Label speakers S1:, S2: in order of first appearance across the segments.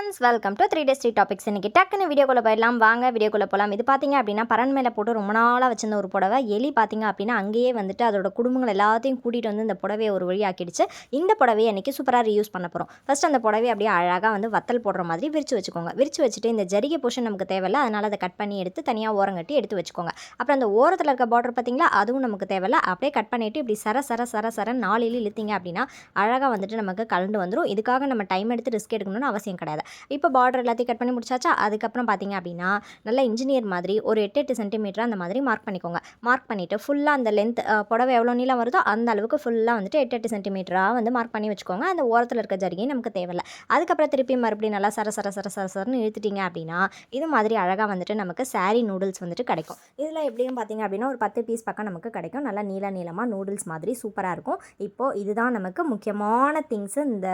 S1: Friends welcome to three days three topics இன்றைக்கி டக்குன்னு வீடியோக்குள்ளே போயிடலாம். வாங்க வீடியோக்குள்ளே போகலாம் இது பார்த்தீங்க அப்படின்னா பரன் மேலே போட்டு ரொம்ப நாளாக வச்சிருந்த ஒரு புடவை. எலி பார்த்தீங்க அப்படின்னா அங்கேயே வந்துட்டு அதோட குடும்பங்கள் எல்லாத்தையும் கூட்டிகிட்டு வந்து இந்த புடவையை ஒரு வழியாக்கிடுச்சு இந்த புடவையை இன்றைக்கி சூப்பராக ரீயூஸ் பண்ண போகிறோம் ஃபர்ஸ்ட் அந்த புடவையை அப்படியே அழகாக வந்து வத்தல் போடுற மாதிரி விரிச்சு வச்சுக்கோங்க. விரிச்சு வச்சுட்டு இந்த ஜரிகை போர்ஷன் நமக்கு தேவையில்ல. அதனால் அதை கட் பண்ணி எடுத்து தனியாக ஓரம் கட்டி எடுத்து வச்சுக்கோங்க. அப்புறம் அந்த ஓரத்தில் இருக்க பார்டர் பார்த்தீங்களா அதுவும் நமக்கு தேவையில்ல. அப்படியே கட் பண்ணிவிட்டு இப்படி சர சர சர சர நாளில் இழுத்திங்க அப்படின்னா அழகாக வந்துட்டு நமக்கு கலந்து வந்துடும் இதுக்காக நம்ம டைம் எடுத்து ரிஸ்க் எடுக்கணும்னு அவசியம் கிடையாது. இப்போ பார்டர் எல்லாத்தையும் கட் பண்ணி முடிச்சாச்சா? அதுக்கப்புறம் பார்த்தீங்க அப்படின்னா நல்லா இன்ஜினியர் மாதிரி ஒரு எட்டு எட்டு சென்டிமீட்டர் அந்த மாதிரி மார்க் பண்ணிக்கோங்க. மார்க் பண்ணிவிட்டு ஃபுல்லாக அந்த லென்த் புடவை எவ்வளோ நீளம் வருதோ அந்த அளவுக்கு ஃபுல்லாக வந்துட்டு எட்டு எட்டு சென்டிமீட்டராக வந்து மார்க் பண்ணி வச்சுக்கோங்க. அந்த ஓரத்தில் இருக்க ஜரிகை நமக்கு தேவையில்ல. அதுக்கப்புறம் திருப்பி மறுபடியும் நல்லா சர சர சர சர சரன்னு இழுத்துட்டீங்க அப்படின்னா இது மாதிரி அழகாக வந்துட்டு நமக்கு சாரீ நூடுல்ஸ் வந்துட்டு கிடைக்கும். இதில் எப்படியும் பார்த்தீங்க அப்படின்னா ஒரு பத்து பீஸ் பக்கம் நமக்கு கிடைக்கும். நல்லா நீள நீளமாக நூடுல்ஸ் மாதிரி சூப்பராக இருக்கும். இப்போது இதுதான் நமக்கு முக்கியமான திங்ஸ் இந்த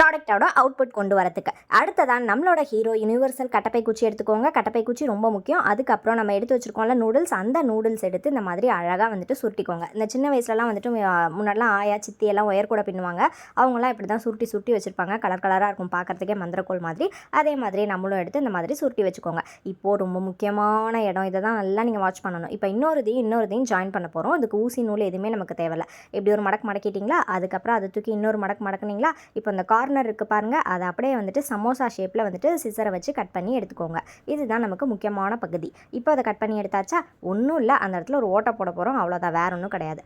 S1: ப்ராடக்டோட அவுட்புட் கொண்டு வரத்துக்கு. அடுத்ததான் நம்மளோட ஹீரோ யுனிவர்சல் கட்டப்பை குச்சி எடுத்துக்கோங்க. கட்டப்பை குச்சி ரொம்ப முக்கியம். அதுக்கப்புறம் நம்ம எடுத்து வச்சிருக்கோம்ல நூடுல்ஸ். அந்த நூடுல்ஸ் எடுத்து இந்த மாதிரி அழகாக வந்துட்டு சுருட்டிக்கோங்க. இந்த சின்ன வயசுலலாம் வந்துட்டு முன்னாடிலாம் ஆயா சித்தி எல்லாம் ஒயர் கூட பின்னுவாங்க. அவங்களாம் இப்படி தான் சுருட்டி சுருட்டி வச்சுருப்பாங்க. கலர் கலராக இருக்கும் பார்க்கறதுக்கே மந்திரக்கோள் மாதிரி. அதே மாதிரி நம்மளும் எடுத்து இந்த மாதிரி சுருட்டி வச்சுக்கோங்க. இப்போது ரொம்ப முக்கியமான இடம். இதை தான் நல்லா நீங்கள் வாட்ச் பண்ணணும். இப்போ இன்னொருதையும் இன்னொருதையும் ஜாயின் பண்ண போகிறோம் அதுக்கு ஊசி நூல் எதுவுமே நமக்கு தேவையில்லை. இப்படி ஒரு மடக்கு மடக்கிட்டீங்களா? அதுக்கப்புறம் அதை தூக்கி இன்னொரு மடக்கு மடக்குனீங்களா? இப்போ இந்த கார்னர் இருக்குது பாருங்கள் அதை அப்படியே வந்துட்டு சமோசா ஷேப்பில் வந்துட்டு சிசரை வச்சு கட் பண்ணி எடுத்துக்கோங்க. இதுதான் நமக்கு முக்கியமான பகுதி. இப்போ அதை கட் பண்ணி எடுத்தாச்சா? ஒன்றும் இல்லை. அந்த இடத்துல ஒரு ஓட்டை போட போகிறோம் அவ்வளோதான் வேற ஒன்றும் கிடையாது.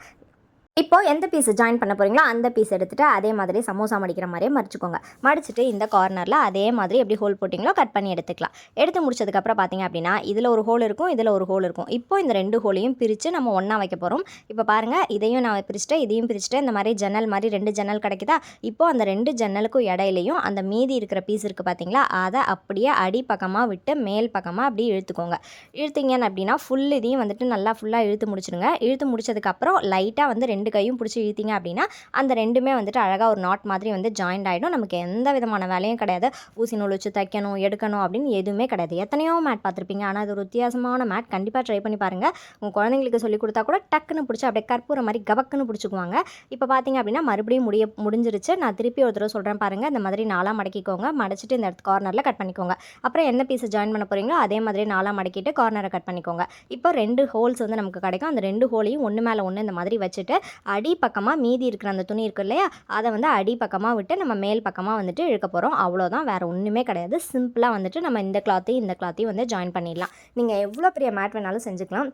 S1: இப்போ எந்த பீஸ் ஜாயின் பண்ண போகிறீங்களோ அந்த பீஸ் எடுத்துகிட்டு அதே மாதிரி சமோசா மடிக்கிற மாதிரியே மடிச்சுக்கோங்க. மடிச்சுட்டு இந்த கார்னரில் அதே மாதிரி எப்படி ஹோல் போட்டிங்களோ கட் பண்ணி எடுத்துக்கலாம். எடுத்து முடிச்சதுக்கப்புறம் பார்த்தீங்க அப்படின்னா இதில் ஒரு ஹோல் இருக்கும் இதில் ஒரு ஹோல் இருக்கும். இப்போ இந்த ரெண்டு ஹோலையும் பிரித்து நம்ம ஒன்றா வைக்க போகிறோம் இப்போ பாருங்கள் இதையும் நான் பிரிச்சுட்டு இதையும் பிரிச்சுட்டு இந்த மாதிரி ஜன்னல் மாதிரி ரெண்டு ஜன்னல் கிடைக்குதா? இப்போ அந்த ரெண்டு ஜன்னலுக்கும் இடையிலையும் அந்த மீதி இருக்கிற பீஸ் இருக்குது பார்த்தீங்களா அதை அப்படியே அடி பக்கமாக விட்டு மேல் பக்கமாக அப்படியே இழுத்துக்கோங்க. இழுத்திங்கன்னு அப்படின்னா ஃபுல் இதையும் வந்துட்டு நல்லா ஃபுல்லாக இழுத்து முடிச்சிடுங்க. இழுத்து முடிச்சதுக்கப்புறம் லைட்டாக வந்து ரெண்டு ரெண்டு கையும் பிடிச்சி இழுத்தீங்க அப்படின்னா அந்த ரெண்டுமே வந்துட்டு அழகாக ஒரு நாட் மாதிரி வந்து ஜாயிண்ட் ஆகிடும் நமக்கு எந்த விதமான வேலையும் கிடையாது. ஊசி நூல் வச்சு தைக்கணும் எடுக்கணும் அப்படின்னு எதுவுமே கிடையாது. எத்தனையோ மேட் பார்த்துருப்பீங்க. ஆனால் அது ஒரு வித்தியாசமான மேட் கண்டிப்பாக ட்ரை பண்ணி பாருங்கள் உங்கள் குழந்தைங்களுக்கு சொல்லி கொடுத்தா கூட டக்குன்னு பிடிச்சி அப்படியே கற்பூர மாதிரி கபக்குன்னு பிடிச்சிக்குவாங்க. இப்போ பார்த்தீங்க அப்படின்னா மறுபடியும் முடிய முடிஞ்சிருச்சு. நான் திருப்பி ஒரு தடவை சொல்கிறேன் பாருங்கள் இந்த மாதிரி நாளாக மடக்கிக்கோங்க. மடிச்சிட்டு இந்த இடத்து கார்னரில் கட் பண்ணிக்கோங்க. அப்புறம் எந்த பீஸை ஜாயின் பண்ண போகிறீங்களோ அதே மாதிரி நாளாக மடக்கிட்டு கார்னரை கட் பண்ணிக்கோங்க. இப்போ ரெண்டு ஹோல்ஸ் வந்து நமக்கு கிடைக்கும். அந்த ரெண்டு ஹோலையும் ஒன்று மேலே ஒன்று இந்த மாதிரி வச்சுட்டு அடி பக்கமாக மீதி இருக்கிற அந்த துணி இருக்கு இல்லையா அதை வந்து அடி பக்கமாக விட்டு நம்ம மேல் பக்கமாக வந்துட்டு இழுக்க போகிறோம் அவ்வளோதான் வேறு ஒன்றுமே கிடையாது. சிம்பிளாக வந்துட்டு நம்ம இந்த கிளாத்தையும் இந்த கிளாத்தையும் வந்து ஜாயின் பண்ணிடலாம். நீங்கள் எவ்வளோ பெரிய மேட் வேணாலும் செஞ்சுக்கலாம்.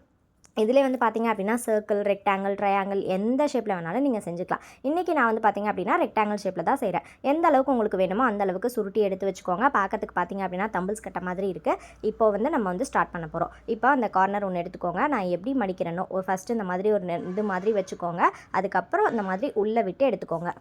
S1: இதில் வந்து பார்த்தீங்க அப்படின்னா சர்க்கிள் ரெக்டாங்கிள் ட்ரையாங்கிள் எந்த ஷேப்பில் வேணாலும் நீங்கள் செஞ்சுக்கலாம். இன்றைக்கி நான் வந்து பார்த்தீங்க அப்படின்னா ரெக்டாங்கிள் ஷேப்பில் தான் செய்கிறேன் எந்த அளவுக்கு உங்களுக்கு வேணுமோ அந்த அளவுக்கு சுருட்டி எடுத்து வச்சுக்கோங்க. பார்க்கறதுக்கு பார்த்தீங்க அப்படின்னா தம்பிள்ஸ் கட்ட மாதிரி இருக்குது இப்போ வந்து நம்ம வந்து ஸ்டார்ட் பண்ண போகிறோம் இப்போ அந்த கார்னர் ஒன்று எடுத்துக்கோங்க. நான் எப்படி மடிக்கிறேனோ ஃபஸ்ட்டு இந்த மாதிரி ஒரு நெ- இது மாதிரி வச்சுக்கோங்க. அதுக்கப்புறம் இந்த மாதிரி உள்ளே விட்டு எடுத்துக்கோங்க.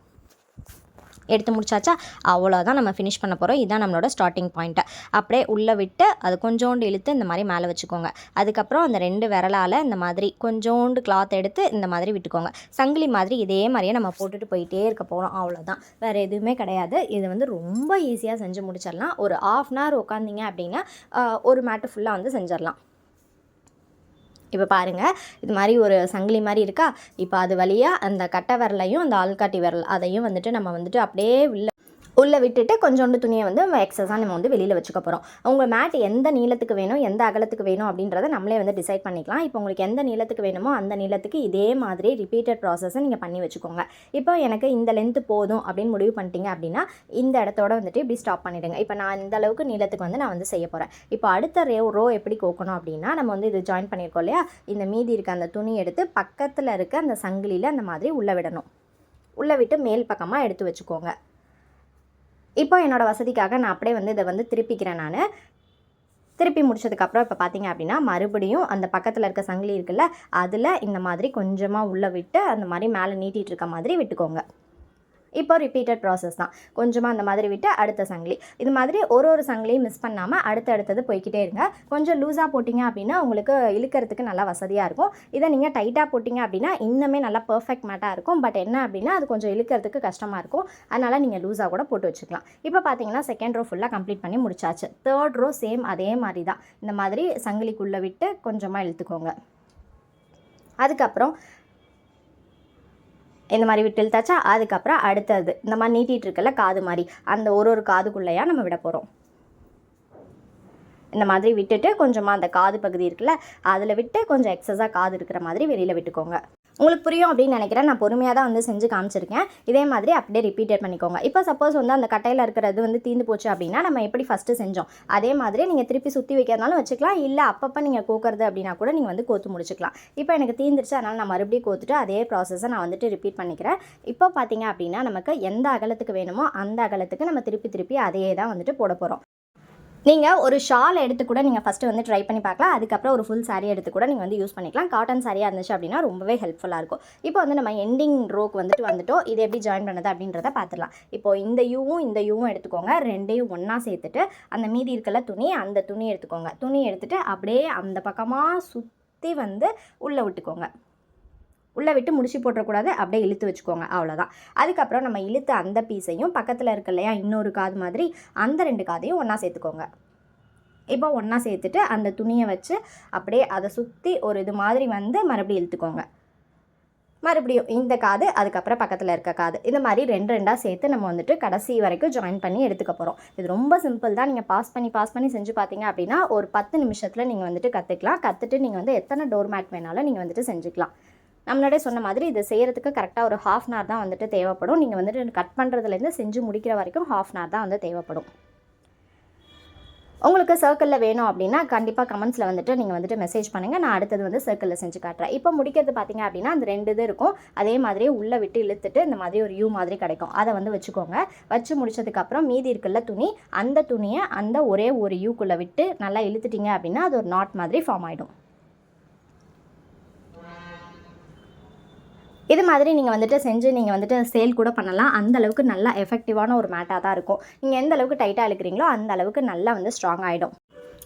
S1: எடுத்து முடிச்சாச்சா? அவ்வளோதான் நம்ம ஃபினிஷ் பண்ண போகிறோம் இதுதான் நம்மளோட ஸ்டார்டிங் பாயிண்ட்டு அப்படியே உள்ளே விட்டு அது கொஞ்சோண்டு இழுத்து இந்த மாதிரி மேலே வச்சுக்கோங்க. அதுக்கப்புறம் அந்த ரெண்டு விரலால் இந்த மாதிரி கொஞ்சோண்டு கிளாத் எடுத்து இந்த மாதிரி விட்டுக்கோங்க. சங்கிலி மாதிரி இதே மாதிரியே நம்ம போட்டுட்டு போயிட்டே இருக்க போகிறோம் அவ்வளோதான் வேறு எதுவுமே கிடையாது. இது வந்து ரொம்ப ஈஸியாக செஞ்சு முடிச்சிடலாம். ஒரு ஆஃப் அன் ஹவர் உட்காந்திங்க அப்படின்னா ஒரு மேட்டு ஃபுல்லாக வந்து செஞ்சிடலாம். இப்போ பாருங்கள் இது மாதிரி ஒரு சங்கிலி மாதிரி இருக்கா? இப்போ அது வழியாக அந்த கட்டை விரலையும் அந்த ஆள்காட்டி விரல் அதையும் வந்துட்டு நம்ம வந்துட்டு அப்படியே உள்ள உள்ளே விட்டுட்டு கொஞ்சோண்டு துணியை வந்து எக்ஸஸாக நம்ம வந்து வெளியில் வச்சுக்க போகிறோம் உங்கள் மேட் எந்த நீளத்துக்கு வேணும் எந்த அகலத்துக்கு வேணும் அப்படின்றத நம்மளே வந்து டிசைட் பண்ணிக்கலாம். இப்போ உங்களுக்கு எந்த நீளத்துக்கு வேணுமோ அந்த நீளத்துக்கு இதே மாதிரி ரிப்பீட்டட் ப்ராசஸை நீங்கள் பண்ணி வச்சுக்கோங்க. இப்போ எனக்கு இந்த லென்த்து போதும் அப்படின்னு முடிவு பண்ணிட்டீங்க அப்படின்னா இந்த இடத்தோட வந்துட்டு இப்படி ஸ்டாப் பண்ணிவிடுங்க இப்போ நான் இந்த அளவுக்கு நீளத்துக்கு வந்து நான் வந்து செய்ய போகிறேன் இப்போ அடுத்த ரே ரோ எப்படி கோக்கணும் அப்படின்னா நம்ம வந்து இது ஜாயின் பண்ணியிருக்கோம் இல்லையா? இந்த மீதி இருக்க அந்த துணி எடுத்து பக்கத்தில் இருக்க அந்த சங்கிலியில் அந்த மாதிரி உள்ளே விடணும். உள்ளே விட்டு மேல் பக்கமாக எடுத்து வச்சுக்கோங்க. இப்போ என்னோடய வசதிக்காக நான் அப்படியே வந்து இதை வந்து திருப்பிக்கிறேன் நான். திருப்பி முடிச்சதுக்கப்புறம் இப்போ பார்த்தீங்க அப்படின்னா மறுபடியும் அந்த பக்கத்தில் இருக்க சங்கிலி இருக்குல்ல அதில் இந்த மாதிரி கொஞ்சமாக உள்ளே விட்டு அந்த மாதிரி மேலே நீட்டிகிட்டு இருக்க மாதிரி விட்டுக்கோங்க. இப்போ ரிப்பீட்டட் ப்ராசஸ் தான். கொஞ்சமாக அந்த மாதிரி விட்டு அடுத்த சங்கிலி. இது மாதிரி ஒரு ஒரு சங்கிலியும் மிஸ் பண்ணாமல் அடுத்து அடுத்தது போய்க்கிட்டே இருங்க. கொஞ்சம் லூஸாக போட்டிங்க அப்படின்னா உங்களுக்கு இழுக்கிறதுக்கு நல்லா வசதியாக இருக்கும். இதை நீங்கள் டைட்டாக போட்டிங்க அப்படின்னா இன்னுமே நல்லா பர்ஃபெக்ட் மேட்டாக இருக்கும். பட் என்ன அப்படின்னா அது கொஞ்சம் இழுக்கிறதுக்கு கஷ்டமாக இருக்கும். அதனால் நீங்கள் லூஸாக கூட போட்டு வச்சுக்கலாம். இப்போ பார்த்தீங்கன்னா செகண்ட் ரோ ஃபுல்லாக கம்ப்ளீட் பண்ணி முடிச்சாச்சு. தேர்ட் ரோ சேம் அதே மாதிரி தான். இந்த மாதிரி சங்கிலிக்குள்ளே விட்டு கொஞ்சமாக இழுத்துக்கோங்க. அதுக்கப்புறம் இந்த மாதிரி விட்டு இழுத்தாச்சா? அதுக்கப்புறம் அடுத்தது. இந்த மாதிரி நீட்டிகிட்டு இருக்கல காது மாதிரி. அந்த ஒரு ஒரு காதுக்குள்ளேயா நம்ம விட போகிறோம் இந்த மாதிரி விட்டுட்டு கொஞ்சமாக அந்த காது பகுதி இருக்குல்ல அதில் விட்டு கொஞ்சம் எக்ஸஸாக காது இருக்கிற மாதிரி வெளியில் விட்டுக்கோங்க. உங்களுக்கு புரியும் அப்படின்னு நினைக்கிறேன். நான் பொறுமையாக தான் வந்து செஞ்சு காமிச்சிருக்கேன். இதே மாதிரி அப்படியே ரிப்பீட்டட் பண்ணிக்கோங்க. இப்போ சப்போஸ் வந்து அந்த கட்டையில் இருக்கிறது வந்து தீந்து போச்சு அப்படின்னா நம்ம எப்படி ஃபஸ்ட்டு செஞ்சோம்? அதே மாதிரி நீங்கள் திருப்பி சுற்றி வைக்கிறதுனாலும் வச்சுக்கலாம். இல்லை அப்பப்போ நீங்கள் கோக்கிறது அப்படின்னா கூட நீங்கள் வந்து கோத்து முடிச்சுக்கலாம். இப்போ எனக்கு தீந்துருச்சு. அதனால் நான் மறுபடியும் கோத்துட்டு அதே ப்ராசஸை நான் வந்துட்டு ரிப்பீட் பண்ணிக்கிறேன். இப்போ பார்த்தீங்க அப்படின்னா நமக்கு எந்த அகலத்துக்கு வேணுமோ அந்த அகலத்துக்கு நம்ம திருப்பி திருப்பி அதையே தான் வந்துட்டு போட போகிறோம் நீங்கள் ஒரு ஷால் எடுத்து கூட நீங்கள் ஃபஸ்ட்டு வந்து ட்ரை பண்ணி பார்க்கலாம். அதுக்கப்புறம் ஒரு ஃபுல் சாரீ எடுத்து கூட நீங்கள் வந்து யூஸ் பண்ணிக்கலாம். காட்டன் சாரியாக இருந்துச்சு அப்படின்னா ரொம்பவே ஹெல்ப்ஃபுல்லாக இருக்கும். இப்போ வந்து நம்ம எண்டிங் ரோக்கு வந்துட்டு வந்துட்டோம். இது எப்படி ஜாயின் பண்ணது அப்படின்றத பார்த்துடலாம். இப்போ இந்த யூவும் இந்த யூவும் எடுத்துக்கோங்க. ரெண்டையும் ஒன்றா சேர்த்துட்டு அந்த மீதி இருக்கல துணி அந்த துணி எடுத்துக்கோங்க. துணி எடுத்துகிட்டு அப்படியே அந்த பக்கமாக சுற்றி வந்து உள்ளே விட்டுக்கோங்க. உள்ளே விட்டு முடிச்சு போட்டுறக்கூடாது. அப்படியே இழுத்து வச்சுக்கோங்க. அவ்வளோதான். அதுக்கப்புறம் நம்ம இழுத்து அந்த பீஸையும் பக்கத்தில் இருக்கு இல்லையா இன்னொரு காது மாதிரி அந்த ரெண்டு காதையும் ஒன்றா சேர்த்துக்கோங்க. இப்போ ஒன்றா சேர்த்துட்டு அந்த துணியை வச்சு அப்படியே அதை சுற்றி ஒரு இது மாதிரி வந்து மறுபடியும் இழுத்துக்கோங்க. மறுபடியும் இந்த காது அதுக்கப்புறம் பக்கத்தில் இருக்க காது இந்த மாதிரி ரெண்டு ரெண்டாக சேர்த்து நம்ம வந்துட்டு கடைசி வரைக்கும் ஜாயின் பண்ணி எடுத்துக்க போகிறோம் இது ரொம்ப சிம்பிள் தான். நீங்கள் பாஸ் பண்ணி பாஸ் பண்ணி செஞ்சு பார்த்தீங்க அப்படின்னா ஒரு பத்து நிமிஷத்தில் நீங்கள் வந்துட்டு கற்றுக்கலாம் கற்றுட்டு நீங்கள் வந்து எத்தனை டோர் மேட் வேணாலும் நீங்கள் வந்துட்டு செஞ்சுக்கலாம். நம்மளோட சொன்ன மாதிரி இது செய்கிறதுக்கு கரெக்டாக ஒரு ஹாஃப் அன் ஹவர் தான் வந்துட்டு தேவைப்படும். நீங்கள் வந்துட்டு கட் பண்ணுறதுலேருந்து செஞ்சு முடிக்கிற வரைக்கும் ஹாஃப் அன் ஹவர் தான் வந்து தேவைப்படும். உங்களுக்கு சர்க்கிளில் வேணும் அப்படின்னா கண்டிப்பாக கமெண்ட்ஸில் வந்துட்டு நீங்கள் வந்துட்டு மெசேஜ் பண்ணுங்கள் நான் அடுத்தது வந்து சர்க்கிளில் செஞ்சு காட்டுறேன். இப்போ முடிக்கிறது பார்த்தீங்க அப்படின்னா அந்த ரெண்டு இது இருக்கும். அதே மாதிரியே உள்ளே விட்டு இழுத்துட்டு இந்த மாதிரி ஒரு யூ மாதிரி கிடைக்கும். அதை வந்து வச்சுக்கோங்க. வச்சு முடிச்சதுக்கப்புறம் மீதி இருக்குல்ல துணி அந்த துணியை அந்த ஒரே ஒரு யூக்குள்ளே விட்டு நல்லா இழுத்துட்டிங்க அப்படின்னா அது ஒரு நாட் மாதிரி ஃபார்ம் ஆகிடும் இது மாதிரி நீங்கள் வந்துட்டு செஞ்சு நீங்கள் வந்துட்டு சேல் கூட பண்ணலாம். அந்த அளவுக்கு நல்லா எஃபெக்டிவான ஒரு மேட்டாக தான் இருக்கும். நீங்கள் எந்த அளவுக்கு டைட்டாக இழுக்கிறீங்களோ அந்த அளவுக்கு நல்லா வந்து ஸ்ட்ராங் ஆகிடும்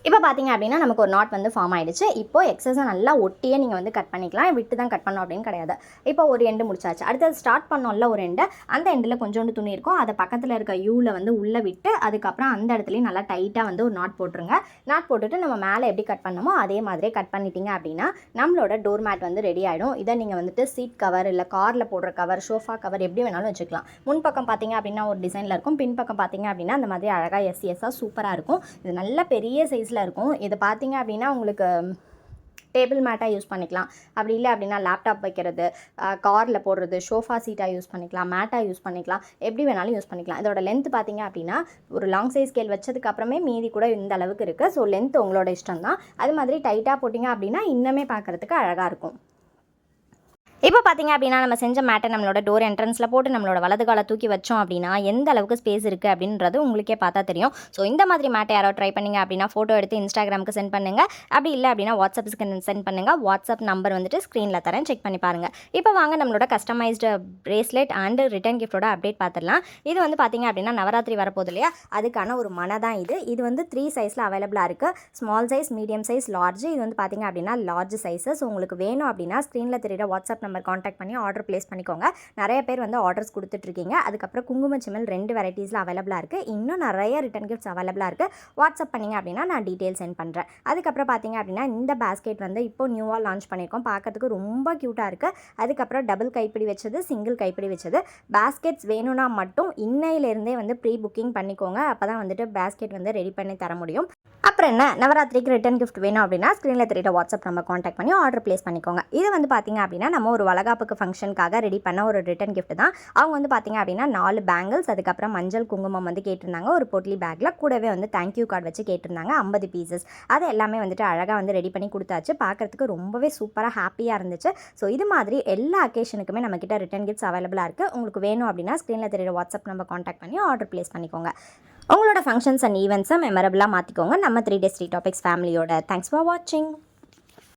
S1: இப்போ பார்த்தீங்க அப்படின்னா நமக்கு ஒரு நாட் வந்து ஃபார்ம் ஆயிடுச்சு. இப்போ எக்ஸஸை நல்லா ஒட்டியே நீங்கள் வந்து கட் பண்ணிக்கலாம். விட்டு தான் கட் பண்ணோம் அப்படின்னு கிடையாது. இப்போ ஒரு எண்டு முடிச்சாச்சு. அடுத்தது ஸ்டார்ட் பண்ணோம்ல ஒரு எண்டு அந்த எண்டில் கொஞ்சோண்டு துணி இருக்கும். அதை பக்கத்தில் இருக்க யூவில் வந்து உள்ளே விட்டு அதுக்கப்புறம் அந்த இடத்துலையும் நல்லா டைட்டாக வந்து ஒரு நாட் போட்டுருங்க. நாட் போட்டுட்டு நம்ம மேலே எப்படி கட் பண்ணமோ அதே மாதிரியே கட் பண்ணிட்டீங்க அப்படின்னா நம்மளோட டோர் மேட் வந்து ரெடி ஆகிடும் இதை நீங்கள் வந்துட்டு சீட் கவர் இல்லை காரில் போடுற கவர் ஷோஃபா கவர் எப்படி வேணாலும் வச்சுக்கலாம். முன்பக்கம் பார்த்தீங்க அப்படின்னா ஒரு டிசைனில் இருக்கும். பின்பக்கம் பார்த்தீங்க அப்படின்னா அந்த மாதிரி அழகாக எஸ் எஸ்ஸாக சூப்பராக இருக்கும். இது நல்ல பெரிய சைஸில் இருக்கும். இதை பார்த்தீங்க அப்படின்னா உங்களுக்கு டேபிள் மேட்டாக யூஸ் பண்ணிக்கலாம். அப்படி இல்லை அப்படின்னா லேப்டாப் வைக்கிறது காரில் போடுறது ஷோஃபா சீட்டாக யூஸ் பண்ணிக்கலாம் மேட்டாக யூஸ் பண்ணிக்கலாம் எப்படி வேணாலும் யூஸ் பண்ணிக்கலாம். இதோட லென்த் பார்த்தீங்க அப்படின்னா ஒரு லாங் சைஸ் ஸ்கேல் வச்சதுக்கப்புறமே மீதி கூட இந்த அளவுக்கு இருக்குது ஸோ லென்த் உங்களோட இஷ்டம் தான் அது மாதிரி டைட்டாக போட்டிங்க அப்படின்னா இன்னுமே பார்க்குறதுக்கு அழகாக இருக்கும். இப்போ பார்த்தீங்க அப்படின்னா நம்ம செஞ்ச மேட்டை நம்மளோட டோர் என்ட்ரன்ஸில் போட்டு நம்மளோட வலது காலை தூக்கி வச்சோம் அப்படின்னா எந்த அளவுக்கு ஸ்பேஸ் இருக்குது அப்படின்றது உங்களுக்கே பார்த்தா தெரியும். ஸோ இந்த மாதிரி மேட்டை யாரோ ட்ரை பண்ணிங்க அப்படின்னா ஃபோட்டோ எடுத்து இன்ஸ்டாகிராமுக்கு சென்ட் பண்ணுங்கள் அப்படி இல்லை அப்படின்னா வாட்ஸ்அப்புக்கு சென்ட் பண்ணுங்கள் வாட்ஸ்அப் நம்பர் வந்துட்டு ஸ்க்ரீனில் தரேன். செக் பண்ணி பாருங்கள் இப்போ வாங்க நம்மளோட கஸ்டமைஸ்டு பிரேஸ்லெட் அண்டு ரிட்டர்ன் கிஃப்ட்டோட அப்டேட் பார்த்துடலாம் இது வந்து பார்த்தீங்க அப்படின்னா நவராத்திரி வரப்போகுது இல்லையா? அதுக்கான ஒரு மனை தான் இது. இது வந்து த்ரீ சைஸில் அவைலபிளாக இருக்குது small size medium size large இது வந்து பார்த்தீங்க அப்படின்னா லார்ஜ் சைஸு ஸோ உங்களுக்கு வேணும் அப்படின்னா ஸ்க்ரீனில் தெரியுற வாட்ஸ்அப் நம்பர் காண்டாக்ட் பண்ணி ஆர்டர் ப்ளேஸ் பண்ணிக்கோங்க. நிறைய பேர் வந்து ஆர்டர்ஸ் கொடுத்துட்ருக்கீங்க. அதுக்கப்புறம் குங்கும சிமல் ரெண்டு வெரைட்டிஸில் அவைலபிளாக இருக்குது இன்னும் நிறைய ரிட்டன் கிஃப்ட்ஸ் அவைலபிளாக இருக்குது வாட்ஸ்அப் பண்ணிங்க அப்படின்னா நான் டீட்டெயில் சென்ட் பண்ணுறேன் அதுக்கப்புறம் பார்த்தீங்க அப்படின்னா இந்த பேஸ்கெட் வந்து இப்போ நியூவாக லான்ச் பண்ணியிருக்கோம். பார்க்கறதுக்கு ரொம்ப க்யூட்டாக இருக்குது அதுக்கப்புறம் டபுள் கைப்பிடி வச்சது சிங்கிள் கைப்பிடி வச்சது. பேஸ்கெட்ஸ் வேணும்னா மட்டும் இன்னையிலேருந்தே வந்து ப்ரீ புக்கிங் பண்ணிக்கோங்க. அப்போ தான் வந்துட்டு பேஸ்கெட் வந்து ரெடி பண்ணி தர முடியும். அப்புறம் என்ன? நவராத்திரிக்கு ரிட்டன் கிஃப்ட் வேணும் அப்படின்னா ஸ்க்ரீனில் தெரியுற வாட்ஸ்அப் நம்ம காண்டாக்ட் பண்ணி ஆர்டர் ப்ளேஸ் பண்ணிக்கோங்க. இது வந்து பார்த்தீங்க அப்படின்னா நம்ம ஒரு வளகாப்புக்கு ஃபங்க்ஷனுக்காக ரெடி பண்ண ஒரு ரிட்டன் கிஃப்ட் தான். அவங்க வந்து பார்த்தீங்க அப்படின்னா நாலு பேங்கிள்ஸ் அதுக்கப்புறம் மஞ்சள் குங்குமம் வந்து கேட்டிருந்தாங்க. ஒரு பொட்லி பேக்கில் கூடவே வந்து தேங்க்யூ கார்டு வச்சு கேட்டிருந்தாங்க. ஐம்பது பீசஸ் அது எல்லாமே வந்துட்டு அழகாக வந்து ரெடி பண்ணி கொடுத்தாச்சு. பார்க்குறதுக்கு ரொம்பவே சூப்பராக ஹாப்பியாக இருந்துச்சு. ஸோ இது மாதிரி எல்லா அக்கேஷனுக்குமே நம்மக்கிட்ட ரிட்டன் கிஃப்ட்ஸ் அவைலபிளாக இருக்குது உங்களுக்கு வேணும் அப்படின்னா ஸ்க்ரீனில் தெரியுற வாட்ஸ்அப் நம்பர் காண்டாக்ட் பண்ணி ஆர்டர் ப்ளேஸ் பண்ணிக்கோங்க. உங்களோட ஃபங்க்ஷன்ஸ் அண்ட் ஈவெண்ட்ஸை மெமரபிளாக மாற்றிக்கோங்க நம்ம த்ரீ டேஸ் த்ரீ டாபிக்ஸ் ஃபேமிலியோட தேங்க்ஸ் ஃபார் வாட்சிங்